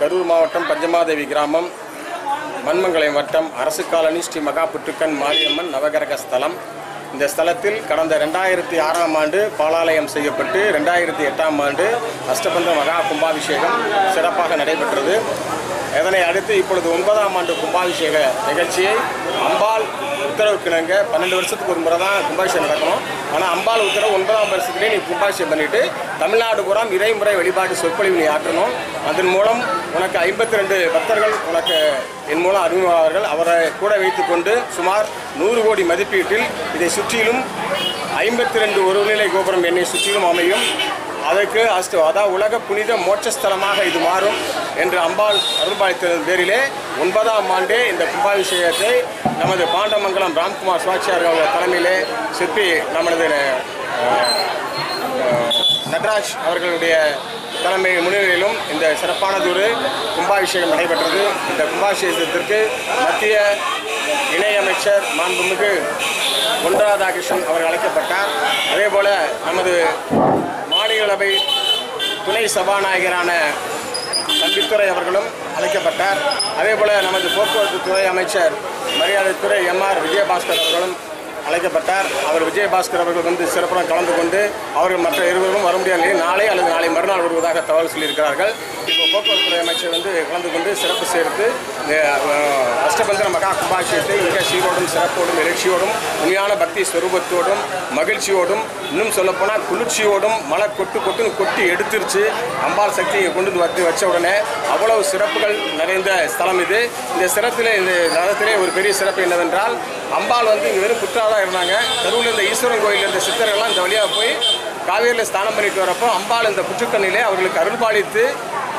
கரூர் மாவட்டம் பஞ்சமாதேவி கிராமம் மண்மங்கலம் வட்டம் அரசு காலனி ஸ்ரீ மகாபுற்றுக்கன் மாரியம்மன் நவகரக ஸ்தலம். இந்த ஸ்தலத்தில் கடந்த ரெண்டாயிரத்தி ஆறாம் ஆண்டு பாலாலயம் செய்யப்பட்டு ரெண்டாயிரத்தி எட்டாம் ஆண்டு அஷ்டபந்த மகா கும்பாபிஷேகம் சிறப்பாக நடைபெற்றது. இதனை அடுத்து இப்பொழுது ஒன்பதாம் ஆண்டு கும்பாபிஷேக நிகழ்ச்சியை அம்பாள் உத்தரவுக்கிணங்க பன்னெண்டு வருஷத்துக்கு ஒரு முறை தான் கும்பாபிஷேகம் நடக்கணும். ஆனால் அம்பாள் உத்தர ஒன்பதாம் வருஷத்துலேயே நீ கும்பாபிஷேகம் பண்ணிவிட்டு தமிழ்நாடு புறம் இறைமுறை வழிபாட்டு சொற்பொழிவு நீ ஆற்றணும். அதன் மூலம் உனக்கு ஐம்பத்தி ரெண்டு பக்தர்கள் உனக்கு என் மூலம் அறிமுகமாவார்கள். அவரை கூட வைத்துக்கொண்டு சுமார் நூறு கோடி மதிப்பீட்டில் இதை சுற்றிலும் ஐம்பத்தி ரெண்டு ஒருநிலை கோபுரம் என்னை சுற்றிலும் அமையும். அதற்கு அஸ்து அதாவது உலக புனித மோட்சஸ்தலமாக இது மாறும் என்று அம்பாள் அருள்பாளித்த பேரிலே ஒன்பதாம் ஆண்டே இந்த கும்பாபிஷேகத்தை நமது பாண்டமங்கலம் ராம்குமார் சுவாட்சியார் அவர்கள் தலைமையிலே சிற்பி நமது நட்ராஜ் அவர்களுடைய தலைமை முன்னிலையிலும் இந்த சிறப்பானதொரு கும்பாபிஷேகம் நடைபெற்றது. இந்த கும்பாபிஷேகத்திற்கு மத்திய இணையமைச்சர் மாண்புமிகு பொன் ராதாகிருஷ்ணன் அவர்கள் அழைக்கப்பட்டார். அதே போல நமது மாநிலங்களவை துணை சபாநாயகரான தம்பித்துறை அவர்களும் அழைக்கப்பட்டார். அதே போல் நமது போக்குவரத்து துறை அமைச்சர் மரியாதைத்துறை எம் ஆர் விஜயபாஸ்கர் அவர்களும் அழைக்கப்பட்டார். அவர் விஜயபாஸ்கர் அவர்கள் வந்து சிறப்புடன் கலந்து கொண்டு அவர்கள் மற்ற இருவரும் வர முடியாத நாளை அல்லது நாளை மறுநாள் வருவதாக தகவல் சொல்லியிருக்கிறார்கள். இப்போ போக்குவரத்துறை அமைச்சர் வந்து கலந்து கொண்டு சிறப்பு சேர்த்து அஷ்டபந்திர அஷ்டபந்தன மகா கும்பாபிஷேகத்தை மிக சீரோடும் சிறப்போடும் எழுச்சியோடும் உண்மையான பக்தி ஸ்வரூபத்தோடும் மகிழ்ச்சியோடும் இன்னும் சொல்லப்போனால் குளிர்ச்சியோடும் மழை கொட்டு கொட்டுன்னு கொட்டி எடுத்துருச்சு. அம்பாள் சக்தியை கொண்டு வந்து வச்ச உடனே அவ்வளவு சிறப்புகள் நிறைந்த ஸ்தலம் இது. இந்த சிறப்பில் இந்த ரதத்திலே ஒரு பெரிய சிறப்பு என்னவென்றால் அம்பாள் வந்து இங்கே வெறும் புற்றாக தான் இருந்தாங்க. கருவில் இருந்த ஈஸ்வரன் கோயிலில் இருந்த சித்தரெல்லாம் இந்த வழியாக போய் காவேரியில் ஸ்தானம் பண்ணிட்டு வரப்போ அம்பாள் இந்த புற்றுக்கண்ணிலே அவர்களுக்கு அருள்பாலித்து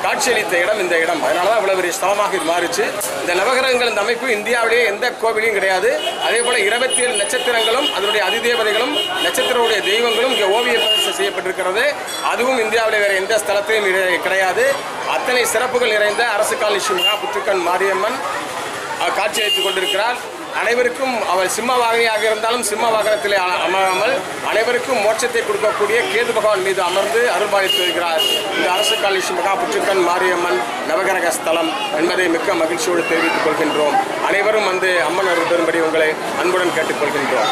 காட்சியளித்த இடம் இந்த இடம். அதனால தான் இவ்வளவு பெரிய ஸ்தலமாக இது மாறுச்சு. இந்த நவகிரகங்கள் இந்த அமைப்பு இந்தியாவிலேயே எந்த கோவிலையும் கிடையாது. அதே போல் இருபத்தி ஏழு நட்சத்திரங்களும் அதனுடைய அதிதேவதைகளும் நட்சத்திரங்களுடைய தெய்வங்களும் இங்கே ஓவிய பிரதிஷ்டை செய்யப்பட்டிருக்கிறது. அதுவும் இந்தியாவில் வேற எந்த ஸ்தலத்திலும் கிடையாது. அத்தனை சிறப்புகள் நிறைந்த அரசு காலனி ஸ்ரீ புற்றுக்கண் மாரியம்மன் காட்சியளித்துக் கொண்டிருக்கிறார். அனைவருக்கும் அவள் சிம்ம வாகனியாக இருந்தாலும் சிம்ம வாகனத்திலே அமராமல் அனைவருக்கும் மோட்சத்தை கொடுக்கக்கூடிய கேது பகவான் மீது அமர்ந்து அருள்பாலித்து வருகிறார் இந்த அரசு காலனி மகா புற்றுக்கண் மாரியம்மன் நவகரக ஸ்தலம் என்பதை மிக்க மகிழ்ச்சியோடு தெரிவித்துக் கொள்கின்றோம். அனைவரும் வந்து அம்மன் அருள் பெறும்படி உங்களை அன்புடன் கேட்டுக்கொள்கின்றோம்